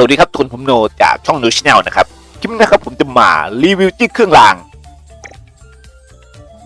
สวัสดีครับทุกคนผมโนจากช่องโนชแนลนะครับคลิปนี้นะครับผมจะมารีวิวจิ้เครื่องราง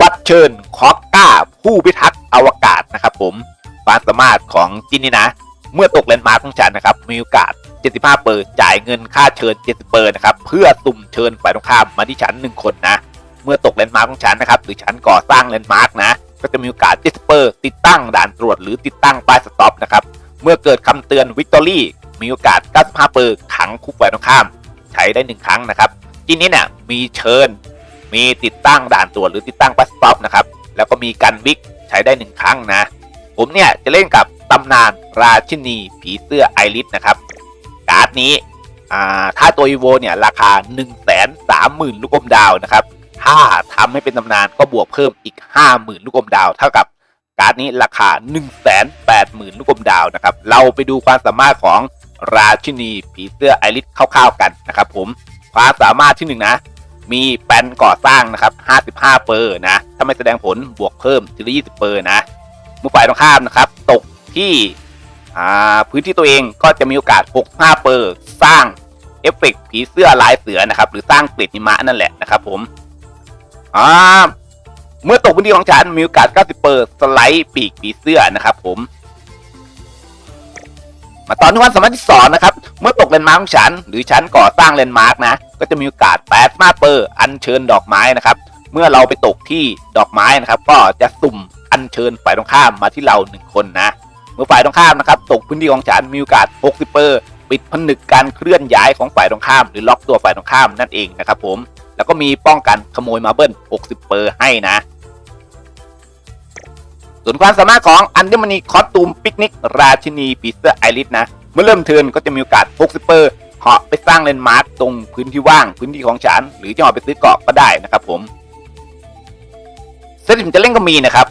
บัตรเชิญคอกก้า ผู้พิทักษ์อวกาศนะครับผมความสามารถของจินนี่นะ เมื่อตกแลนด์มาร์คของฉันนะครับ มีโอกาส 75 เปอร์จ่ายเงินค่าเชิญ 70 เปอร์นะครับ เพื่อสุ่มเชิญฝ่ายตรงข้ามมาที่ฉัน 1 คนนะ เมื่อตกแลนด์มาร์คของฉันนะครับ หรือฉันก่อสร้างแลนด์มาร์กนะ ก็จะมีโอกาส 70 เปอร์ติดตั้งด่านตรวจหรือติดตั้งป้ายสต็อปนะครับ เมื่อเกิดคำเตือนวิกตอรี่มีโอกาส 95เปอร์ขังคุกฝ่ายตรงข้าม ใช้ได้ 1 ครั้งนะครับ ที่นี้เนี่ยมีเชิญ มีติดตั้งด่านตรวจหรือติดตั้งป้ายสต็อปนะครับ แล้วก็มีกันวิกใช้ได้ 1 ครั้งนะ ผมเนี่ยจะเล่นกับตำนานราชินีผีเสื้อไอริสนะครับ การ์ดนี้ถ้าตัวอีโวเนี่ยราคา 1 3 0 0 0 0 ลูกอมดาวนะครับ ถ้าทำให้เป็นตำนานก็บวกเพิ่มอีก 50,000 ลูกอมดาว เท่ากับ การ์ดนี้ราคา 180,000 ลูกอมดาวนะครับ เราไปดูความสามารถของราชินีผีเสื้อไอริสคร่าวๆกันนะครับผม ความสามารถที่หนึ่งนะ มีแปนก่อสร้างนะครับ 55 เปอร์นะ ถ้าไม่แสดงผลบวกเพิ่มทีละ20 เปอร์นะมือฝ่ายตรงข้ามนะครับ ตกที่พื้นที่ตัวเองก็จะมีโอกาส 65 เปอร์สร้างเอฟเฟกต์ผีเสื้อลายเสือนะครับ หรือสร้างกล็ดหิมะนั่นแหละนะครับผมอ่า เมื่อตกพื้นที่ของฉันมีโอกาส 90เปอร์สไลด์ปีกผีเสื้อนะครับผม มาตอนที่วันสามารถที่สองนะครับ เมื่อตกเลนมาร์กของฉัน หรือฉันก่อสร้างเลนมาร์กนะ ก็จะมีโอกาสแปดมาเปอร์อัญเชิญดอกไม้นะครับ เมื่อเราไปตกที่ดอกไม้นะครับ ก็จะสุ่มอัญเชิญฝ่ายตรงข้ามมาที่เราหนึ่งคนนะ เมื่อฝ่ายตรงข้ามนะครับตกพื้นที่ของฉันมีโอกาส60เปอร์ปิดผนึกการเคลื่อนย้ายของฝ่ายตรงข้าม หรือล็อกตัวฝ่ายตรงข้ามนั่นเองนะครับผม แล้วก็มีป้องกันขโมยมาเบิล60 เปอร์ให้นะ ส่วนความสามารถของอันเดมณีคอสตูมปิกนิก ราชินีปีเตอร์ไอริสนะ เมื่อเริ่มเทิร์นก็จะมีโอกาส 60 เปอร์เหาะไปสร้างเลนมาร์คตรงพื้นที่ว่างพื้นที่ของฉัน หรือจะเหาะไปซื้อเกาะก็ได้นะครับผมเซตที่ผมจะเล่นก็มีนะครับ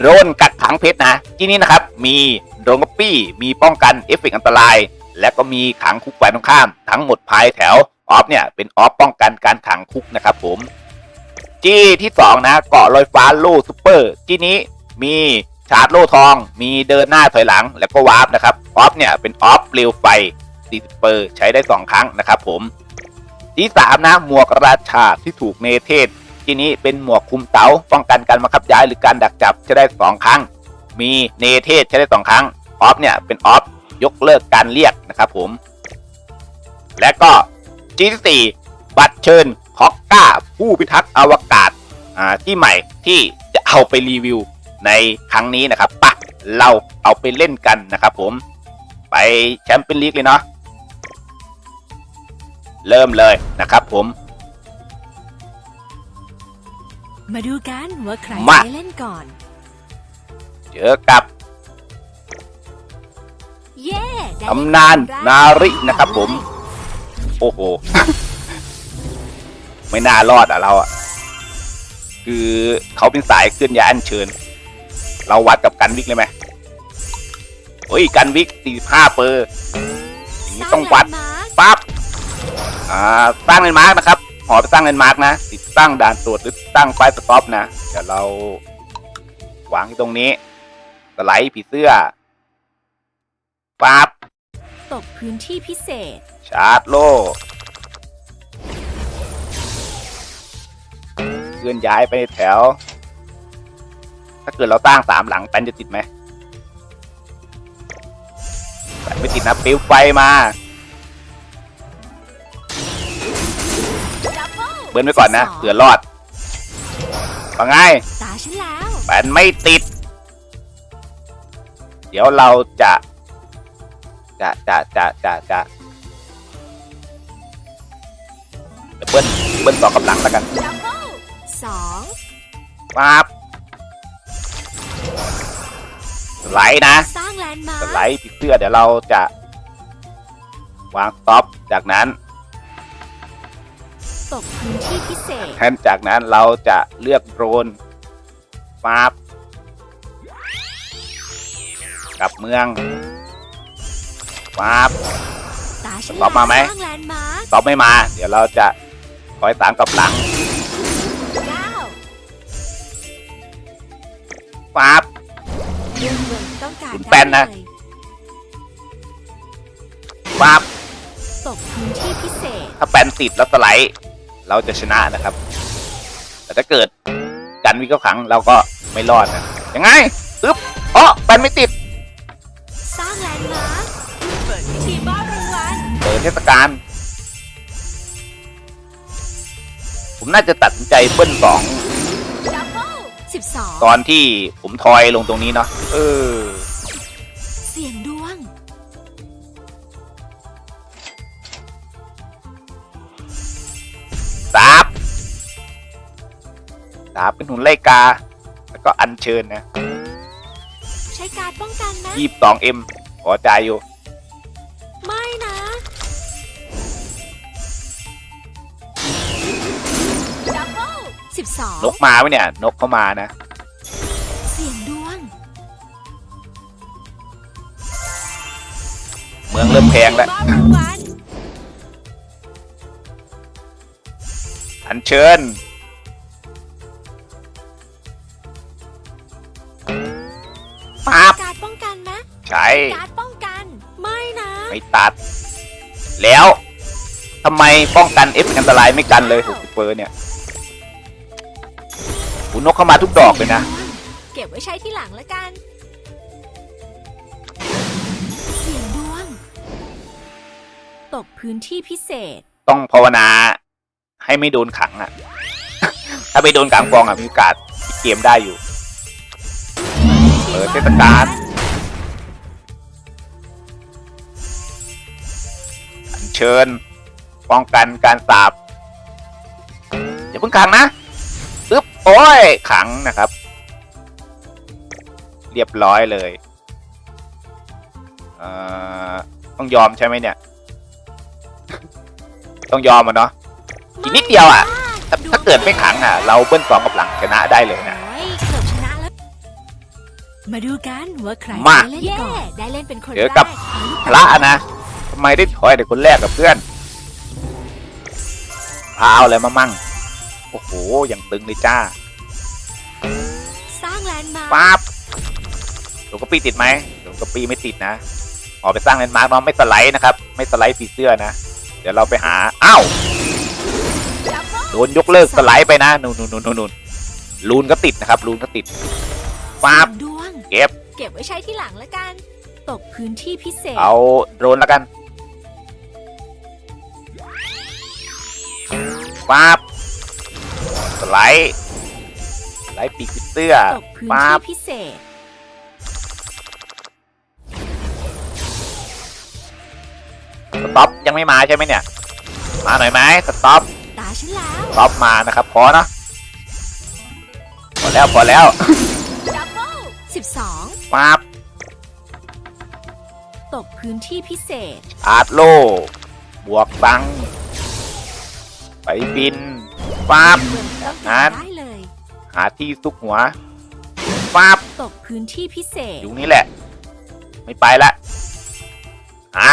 โดนกักขังเพชรนะ ที่นี้นะครับ มีโดรนกัปปี้ มีป้องกันเอฟเฟกอันตราย และก็มีขังคุกฝ่ายตรงข้าม ทั้งหมดภายแถว ออฟเนี่ยเป็นออฟป้องกันการขังคุกนะครับผมจี้ที่สองนะเกาะลอยฟ้าโล่ซูเปอร์จี้นี้มีชาร์จโล่ทอง มีเดินหน้าถอยหลังแล้วก็วาร์ปนะครับออฟเนี่ยเป็นออฟเปลวไฟ40เปอร์ใช้ได้ 2 ครั้งนะครับผมที่สามนะหมวกราชาที่ถูกเนเทศที่นี้เป็นหมวกคุมเตาป้องกันการบังคับย้ายหรือการดักจับจะได้ 2 ครั้ง มีเนเทศใช้ได้ 2 ครั้งออฟเนี่ยเป็นออฟยกเลิกการเรียกนะครับผม และก็ จีที่สี่บัตรเชิญฮอกก้า ผู้พิทักษ์อวกาศอ่าที่ใหม่ที่จะเอาไปรีวิวในครั้งนี้นะครับปะเราเอาไปเล่นกันนะครับผม ไปแชมเปี้ยนลีกเลยเนาะเริ่มเลยนะครับผม มาดูกันว่าใครมาจะเล่นก่อน เจอกับเย้ได้ตำนานนารินะครับผม โอ้โห ไม่น่ารอดอะเราอะ คือเขาเป็นสายเคลื่อนย้ายอันเชิญ เราวัดกับกันวิกเลยไหมเฮ้ยกันวิก45เปอร์อย่างนี้ต้องวัดสร้างแลนด์มาร์คปั๊บอ่าสร้างเลนด์มาร์กนะครับ หอไปสร้างเลนด์มาร์กนะ ติดตั้งด่านตรวจหรือตั้งไฟสต็อปนะ เดี๋ยวเราวางที่ตรงนี้ สไลด์ผีเสื้อปั๊บตกพื้นที่พิเศษ ชาร์จโล่เคลื่อนย้ายไปแถว ถ้าเกิดเราตั้งสามหลังแปนจะติดไหมแปนไม่ติดนะปลิวไฟมาดับเบิลเบิ้ลไว้ก่อนนะเผื่อรอดว่าไงตาฉันแล้วแปนไม่ติด เดี๋ยวเราจะ จะจะจะจะจะ เดี๋ยวเบิ้ลเบิ้ลต่อกำลังแล้วกันดับเบิลสองปั๊บสไลด์นะสร้างแลนด์มาสร์ไลคด์ผีเสื้อเดี๋ยวเราจะวางสต็อปจากนั้นตกพื้นที่พิเศษแทนจากนั้นเราจะเลือกโดรนปั๊บกลับเมืองปั๊บตาฉันตอบมาไหมสร้างแลนด์มาร์คสต็อปไม่มา เดี๋ยวเราจะ คอยตามกับหลังเก้าปั๊บเรื่องเมืองต้องการคุณแป้นนะได้เลยปั๊บตกพื้นที่พิเศษ ถ้าแปนติดแล้วสไลด์ เราจะชนะนะครับ แต่ถ้าเกิดกันวิเข้าขังเราก็ไม่รอดนะยังไงอึ๊บอ๋อแปนไม่ติด สร้างแลนด์มาร์คเปิดพิธีมอบรางวัลเปิดเทศกาล ผมน่าจะตัดสินใจเบิ้ลสองดับเบิลสิบสองตอนที่ผมทอยลงตรงนี้เนาะเออ เสียงดวง สาบสาบเป็นหุ่นไล่กา แล้วก็อัญเชิญนะ ใช้การดป้องกันนะยี่สองเอ็มขอจ่ายอยู่ สิบสองนกมาไหมเนี่ย นกเข้ามานะ เสียงดวงเมืองเริ่มแพงแล้วมอบรางวัลอัญเชิญ ปั๊บ การดป้องกันนะใช้ การดป้องกัน ไม่นะไม่ตัด แล้วทำไมป้องกันเอฟอันตรายไม่กันเลยหกสิบเปอร์เนี่ย หูนกเข้ามาทุกดอกเลยนะ เก็บไว้ใช้ที่หลังแล้วกันเสียงดวง ตกพื้นที่พิเศษ ต้องภาวนา ให้ไม่โดนขังอะ ถ้าไม่โดนขังกองอะมีโอกาสพลิกเกมได้อยู่ เปิดเทศกาลอัญเชิญป้องกันการสาบอย่าเพิ่งขังนะปึ๊บ โอ้ยขังนะครับ เรียบร้อยเลยเอ่อต้องยอมใช่ไหมเนี่ย ต้องยอมอะเนาะอีกนิดเดียวอะถ้าถ้าเกิดไม่ขังอะ เราเบิ้ลสองกับหลังชนะได้เลยนะ โอ้ยเกือบชนะแล้ว มาดูกันว่าใครมาได้เล่นก่อนได้เล่นเป็นคนเดี๋ยวแรกับกพระอะนะทำไมได้ถอยแต่คนแรกกับเพื่อนพาเอาอะไรมามั่ง โอ้โหอย่างตึงเลยจ้าสร้างแลนด์มาร์คปั๊บหลวงกะปีติดไหมหลวงกะปีไม่ติดนะออกไปสร้างแลนด์มาร์กน้องไม่สไลด์นะครับ ไม่สไลด์สีเสื้อนะ เดี๋ยวเราไปหาอ้าวดับเบิ้ลโดนยกเลิกสไลด์ไปนะนู่นนู่นนู่นนู่นลูนก็ติดนะครับลูนก็ติดปั๊บเสียงดวงเก็บ เก็บไว้ใช้ที่หลังแล้วกัน ตกพื้นที่พิเศษ เอาโดรนแล้วกันปั๊บ สไลด์สไลด์ปีกผีเสื้อตกพื้นปั๊ที่บพิเศษ สต็อปยังไม่มาใช่ไหมเนี่ย มาหน่อยไหมสต็อปตาฉันแล้วสต็อปมานะครับพอนะพอแล้วพอแล้วดับเบิ้ลสิบสองปั๊บตกพื้นที่พิเศษอาร์ตโลบวกบัง ไปบิน ปั๊บเบิ่มต้องนั้การนได้เลย หาที่ซุกหัวปั๊บตกพื้นที่พิเศษ อยู่นี่แหละ ไม่ไปละอะ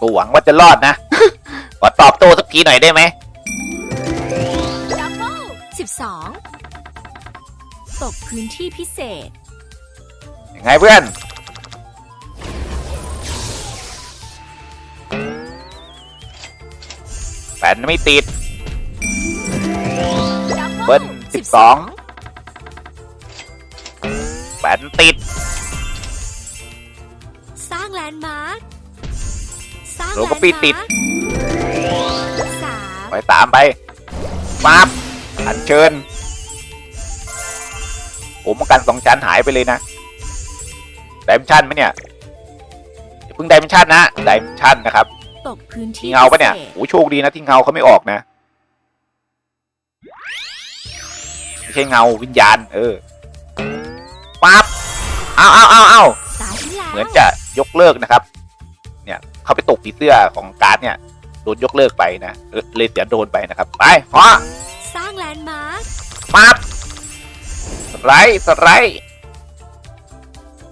กูหวังว่าจะรอดนะ ขอตอบโต้สักทีหน่อยได้ไหมดับเบิลสิบสองตกพื้นที่พิเศษ ยังไงเพื่อน ฟนไม่ติดดับเบิ้ลสิบสองแฟนติด สร้างแลนด์มาร์คสร้างโลโก้ปีติด สามไปตามไปปั๊บอันเชิญผมป้องกันสองชั้นหายไปเลยนะไดมชั่นไหมเนี่ยอย่าเพิ่งไดมชั่นนะไดมชั่นนะครับ ตกพื้นที่ที่เงาปะเนี่ยพิศษโอ้โชคดีนะที่เงาเขาไม่ออกนะไม่ใช่เงาวิญญาณ เออปั๊บเอาเอาเอาเอาตาฉันแล้วเหมือนจะยกเลิกนะครับ เนี่ยเขาไปตกผีเสื้อของการ์ดเนี่ยโดนยกเลิกไปนะเออเลยเสียโดนไปนะครับ ไปพอสร้างแลนด์มาร์คปั๊บสไลด์สไลด์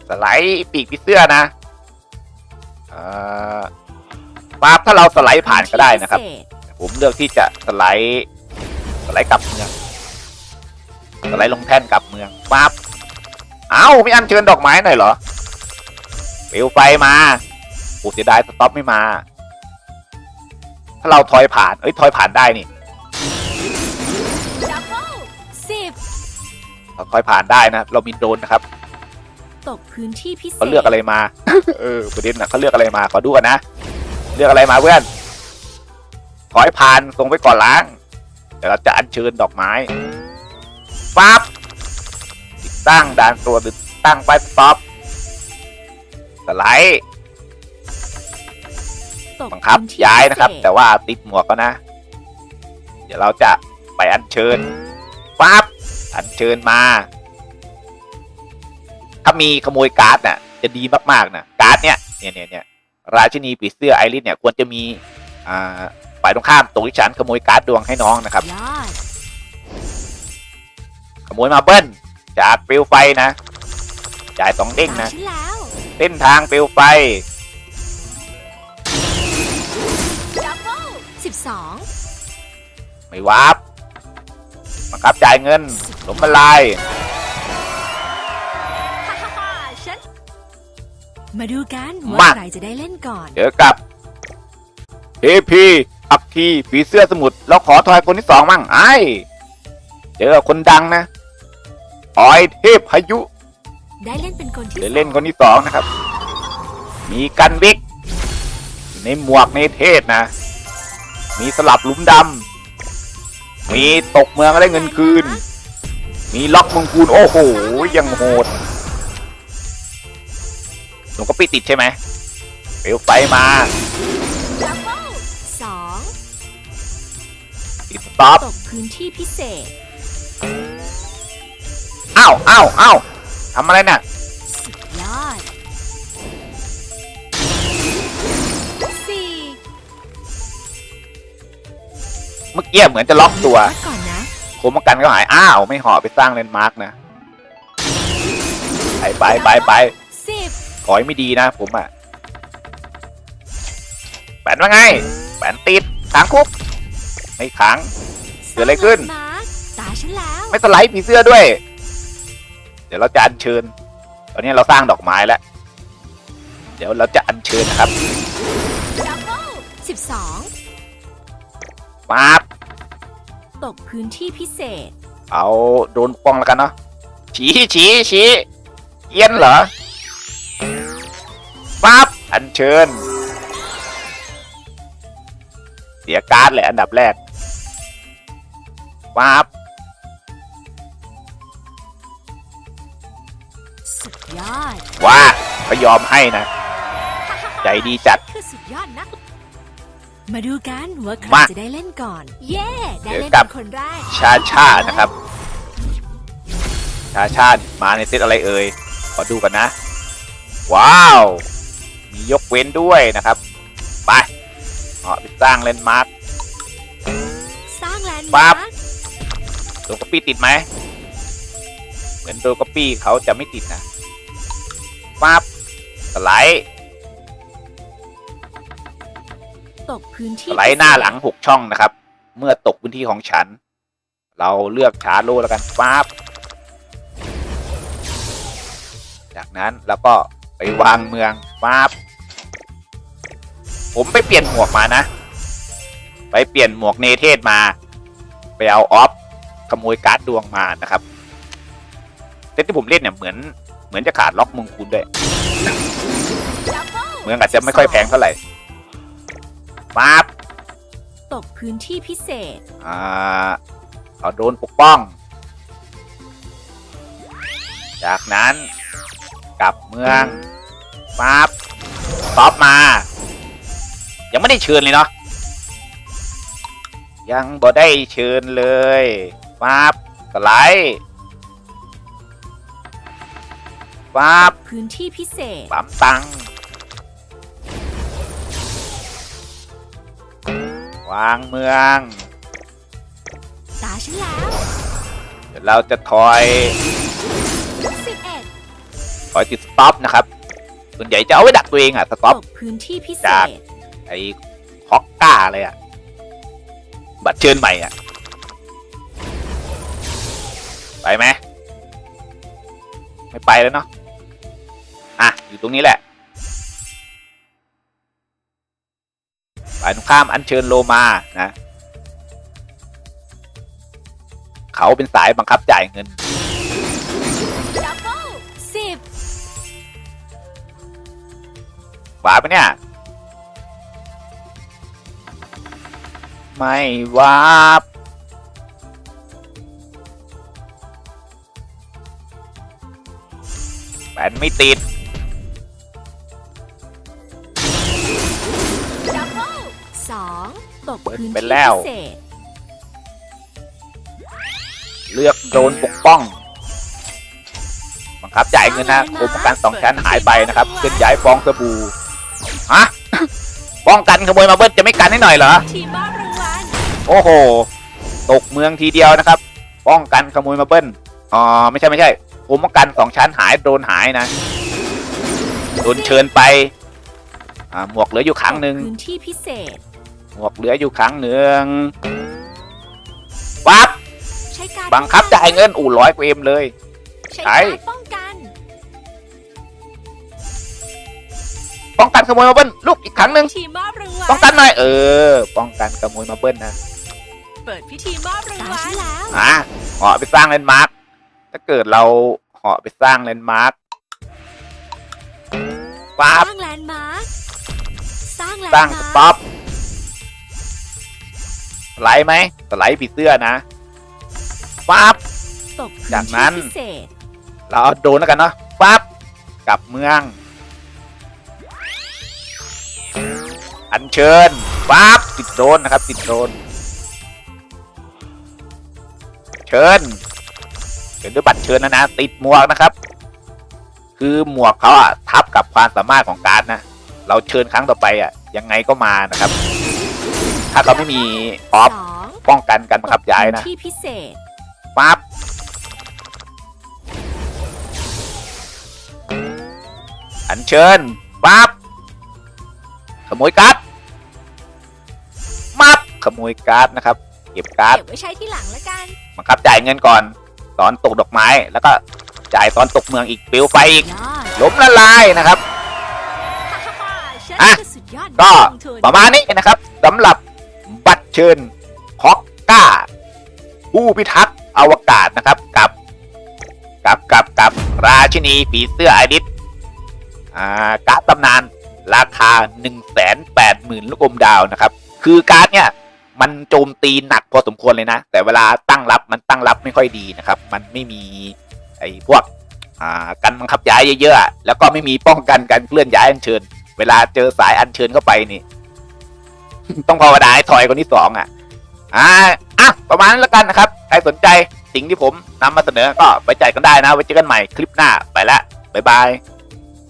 สไลด์ปีกผีเสื้อนะเอ่อ ปั๊บถ้าเราสไลด์ผ่านก็ได้นะครับพิเศษผมเลือกที่จะสไลด์สไลด์กลับเมืองสไลด์ลงแท่นกลับเมืองปั๊บเอ้าไม่อันเชิญดอกไม้หน่อยเหรอเปลวไฟมาโอ้เสียดายสต็อปไม่มา ถ้าเราถอยผ่านเอ้ยถอยผ่านได้นี่ดับเบิลสิบเราถอยผ่านได้นะ เรามีโดรนนะครับตกพื้นที่พิเศษเขาเลือกอะไรมา เออประเด็นนะเขาเลือกอะไรมา ขอดูกันนะ เลือกอะไรมาเพื่อน ถอยผ่านส่งไปก่อนล้าง เดี๋ยวเราจะอัญเชิญดอกไม้ปั๊บติดตั้งด่านตรวจหรือตั้งไฟสต็อปสไลด์ตกบังคับพื้ที่ย้ายนะครับพิเศษแต่ว่าติดหมวกก็นะ เดี๋ยวเราจะไปอัญเชิญปั๊บอัญเชิญมา ถ้ามีขโมยการ์ดน่ะ จะดีมากๆนะการ์ดเนี่ยเนี่ยเนี่ยเนี่ย ราชินีปีเสื้อไอริสเนี่ยควรจะมีอ่าฝ่ายตรงข้ามตกที่ฉันขโมยการ์ดดวงให้น้องนะครับยอดขโมยมาเบิ้ลจากเปลวไฟนะ จ่ายสองเด้งตานะฉันแล้วเส้นทางเปลวไฟดับเบิลสิบสองไม่วาร์ปบังคับจ่ายเงินหลมละลาย มาดูกันมาว่าใครจะได้เล่นก่อน เจอกับเอพีอักทีผีเสื้อสมุทรแล้วขอทอยคนที่สองมั่งไอ้เจอคนดังนะออยเทพพายุได้เล่นเป็นคนที่เดี๋ยวเล่นสองคนที่สองนะครับ มีกันวิกอยู่ในหมวกในเทศนะ มีสลับหลุมดำมีตกเมืองได้เงินคืน มีล็อกเมืองคูนโอ้โหยังโหด หนูก็ปิดติดใช่ไหมเปลวไฟมาดับเบิลสองติดสต็อปตกพื้นที่พิเศษอ้าวอ้าวอ้าวทำอะไรน่ะสุดยอดสี่เมื่อกี้เหมือนจะล็อกตัวพักก่อนนะโคมกันก็หาย อ้าว ไม่ห่อไปสร้างเลนด์มาร์กนะ ไปไปไปไปสิบข อให้ไม่ดีนะผมอะแปนว่าไงแปนติดขังคุกไม่ขังเกิดอะไรขึ้นสร้างแลนด์มาร์คตาฉันแล้วไม่สไลด์ผีเสื้อด้วย เดี๋ยวเราจะอัญเชิญ ตอนนี้เราสร้างดอกไม้แล้ว เดี๋ยวเราจะอัญเชิญนะครับดับเบิลสิบสองปั๊บตกพื้นที่พิเศษ เอาโดนป้องแล้วกันเนาะ ชี้ชี้ชี้เอี้ยนเหรอ ปั๊บอัญเชิญ เสียการ์ดแหละอันดับแรกปั๊บสุดยอดว่าเขายอมให้นะ ใจดีจัด คือสุดยอดนักมาดูกันว่าใครมาจะได้เล่นก่อน เย่ได้เดี๋ยวเล่นกลัเป็บนคนแรกชาชานะครับ ชาชามาในเซตอะไรเอ่ย ขอดูกันนะ ว้าว มียกเว้นด้วยนะครับ ไปอ๋อไปสร้างเลนด์มาร์คสร้างแลนด์ปั๊มาบร์คโดนก๊อปปี้ติดไหม เหมือนโดนก๊อปปี้เขาจะไม่ติดนะปั๊บสไลด์ตกพื้นสที่ไลด์หน้าหลังหกช่องนะครับ เมื่อตกพื้นที่ของฉัน เราเลือกชาร์จโลแล้วกันปั๊บจากนั้นเราก็ไปวางเมืองปั๊บ ผมไปเปลี่ยนหมวกมานะ ไปเปลี่ยนหมวกเนเทศมา ไปเอาออฟขโมยการ์ดดวงมานะครับเซตที่ผมเล่นเนี่ยเหมือนเหมือนจะขาดล็อกเมืองคุณด้วยเบิลเมืองอาจจะไม่ค่อยแพงเท่าไหร่ปั๊บตกพื้นที่พิเศษ อ่าเอาโดนปกป้อง จากนั้นกลับเมืองปั๊บต๊อปมา ยังไม่ได้เชิญเลยเนาะยังบ่ได้เชิญเลยปั๊บสไลด์ปั๊บพื้นที่พิเศษ ปั๊มตังค์วางเมือง ตาฉันแล้วเดี๋ยวเราจะถอยสิบเอ็ดถอยติดสต็อปนะครับ ส่วนใหญ่จะเอาไว้ดักตัวเองอะสต็อปตกพื้นที่พิเศจากษไอ้ฮอกก้าอะไรอะบัตรเชิญใหม่อะไปไหมไม่ไปแล้วเนาะอะอยู่ตรงนี้แหละฝ่ายตรงข้ามอันเชิญโลมานะ เขาเป็นสายบังคับจ่ายเงินสิบขาปะเนี่ย ไม่วาบแบนไม่ติดดับเบิลสองตกพื้นเป็นที่แล้วพิเศษเลือกโดนปกป้อง บังคับจ่ายเงินนะโคมป้องกันสองชั้นหายไปนะครับเคลื่อนย้ายฟองสบู่ฮะป้องกันขโมยมาเบิ้ลจะไม่กันให้หน่อยเหรอ ทีมมอบรางวัล โอ้โห ตกเมืองทีเดียวนะครับ ป้องกันขโมยมาเบิ้ลอ๋อไม่ใช่ไม่ใช่ผมป้องกันสองชั้นหายโดนหายนะโดนเชิญไปอ่าหมวกเหลืออยู่ครั้งหนึ่งตกพื้นที่พิเศษ หมวกเหลืออยู่ครั้งหนึ่งวับใช้การบังคับจ่ายเงินอู่ร้อยเอ็มเลยใช้ใช้การป้องกันป้องกันขโมยมาเบิ้ลลูกอีกครั้งหนึ่งทีมมอบรางวัลป้องกันหน่อยเออ ป้องกันขโมยมาเบิ้ลนะ เปิดพิธีมอบรางวัลแล้วอะเหาะไปสร้างแลนด์มาร์คถ้าเกิดเราเหาะไปสร้างแลนด์มาร์คปั๊บสร้างแลนด์มาร์คสร้างแลนสร้างด์สมาร์คต็อปสไลด์ไหมสไลด์ผีเสื้อนะปั๊บ ตกพื้นจากนั้ที่นพิเศษเราเอาโดรนแล้วกันเนาะปั๊บกลับเมือง อัญเชิญปั๊บติดโดรนนะครับ ติดโดรน เชิญเชิญด้วยบัตรเชิญนะนะติดหมวกนะครับ คือหมวกเขาอะทับกับความสามารถของการดนะ เราเชิญครั้งต่อไปอะยังไงก็มานะครับ ถ้าเขาไม่มีออฟสองป้องกันการบังคับย้ายนะพื้ที่พิเศษ ปั๊บอัญเชิญปั๊บขโมยการ์ดมับขโมยการ์ดนะครับ เก็บการ์ดเก็บไว้ใช้ที่หลังแล้วกันบังคับจ่ายเงินก่อน ตอนตกดอกไม้ แล้วก็จ่ายตอนตกเมืองอีกเปลวไฟอีกยอดล้มละลายนะครับ ฮ่าฮ่าฮ่าฉันอะ คือสุดยอดก็นัลงทุนประมาณนี้นะครับสำหรับบัตรเชิญฮอกก้า ผู้พิทักษ์อวกาศนะครับ กับ กับกับกับราชินีผีเสื้อไอริสอ่าการ์ดตำนานราคา 1 8 0 0 0 0 ลูกอมดาวนะครับ คือการ์ดเนี่ย มันโจมตีหนักพอสมควรเลยนะ แต่เวลาตั้งรับมันตั้งรับไม่ค่อยดีนะครับ มันไม่มีไอ้พวกอ่ากันบังคับย้ายเยอะๆอะแล้วก็ไม่มีป้องกันการเคลื่อนย้ายอัญเชิญ เวลาเจอสายอัญเชิญเข้าไปนี่ ต้องภาวนาให้ถอยคนที่สองอะ อ่าอะประมาณนั้นแล้วกันนะครับ ใครสนใจสิ่งที่ผมนำมาเสนอก็ไปจ่ายกันได้นะ ไว้เจอกันใหม่คลิปหน้าไปละบ๊ายบาย